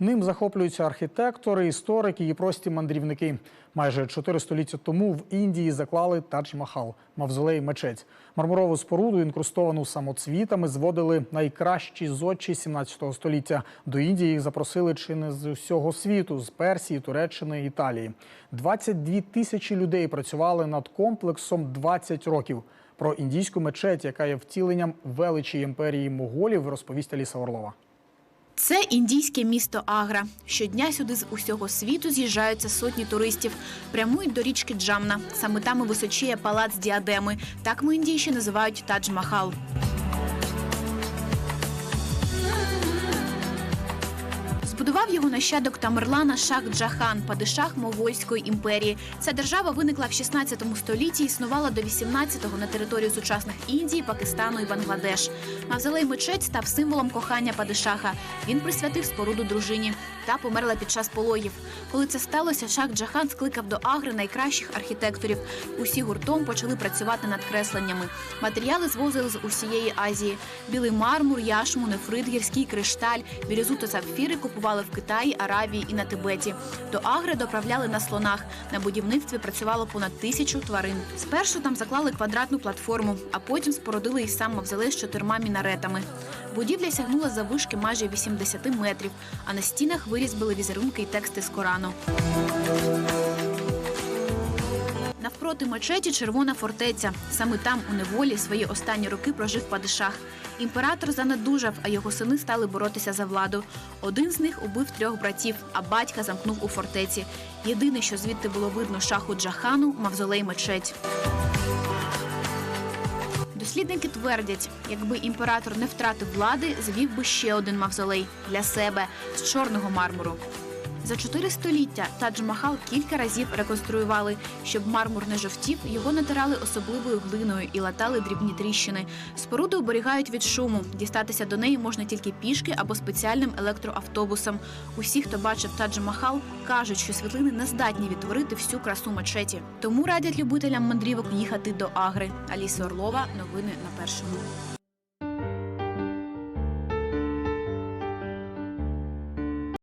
Ним захоплюються архітектори, історики і прості мандрівники. Майже чотири століття тому в Індії заклали Тадж-Махал – мавзолей мечеть. Мармурову споруду, інкрустовану самоцвітами, зводили найкращі зодчі 17 століття. До Індії їх запросили чи не з усього світу – з Персії, Туреччини, Італії. 22 тисячі людей працювали над комплексом 20 років. Про індійську мечеть, яка є втіленням величі імперії моголів, розповість Аліса Орлова. Це індійське місто Агра. Щодня сюди з усього світу з'їжджаються сотні туристів. Прямують до річки Джамна. Саме там і височіє палац діадеми. Так ми Індії ще називають Тадж-Махал. Збудував його нащадок Тамерлана Шах Джахан, падишах Могольської імперії. Ця держава виникла в 16 столітті і існувала до 18-го на території сучасних Індії, Пакистану і Бангладеш. Мавзолей мечеть став символом кохання падишаха. Він присвятив споруду дружині та померла під час пологів. Коли це сталося, Шах Джахан скликав до Агри найкращих архітекторів. Усі гуртом почали працювати над кресленнями. Матеріали звозили з усієї Азії. Білий мармур, яшму, нефрит, гірський кришталь, бірюзу та сапфіри купували в Китаї, Аравії і на Тибеті. До Агри доправляли на слонах. На будівництві працювало понад тисячу тварин. Спершу там заклали квадратну платформу, а потім спородили і сам мавзолей з чотирма мінаретами. Будівля сягнула за вишки майже 80 метрів, а на стінах вирізбили візерунки і тексти з Корану. Навпроти мечеті червона фортеця. Саме там у неволі свої останні роки прожив падишах. Імператор занедужав, а його сини стали боротися за владу. Один з них убив трьох братів, а батька замкнув у фортеці. Єдине, що звідти було видно шаху Джахану, мавзолей мечеть. Дослідники твердять, якби імператор не втратив влади, звів би ще один мавзолей для себе з чорного мармуру. За чотири століття Тадж-Махал кілька разів реконструювали. Щоб мармур не жовтів, його натирали особливою глиною і латали дрібні тріщини. Споруду оберігають від шуму. Дістатися до неї можна тільки пішки або спеціальним електроавтобусом. Усі, хто бачив Тадж-Махал, кажуть, що світлини не здатні відтворити всю красу мечеті. Тому радять любителям мандрівок їхати до Агри. Аліса Орлова, новини на першому.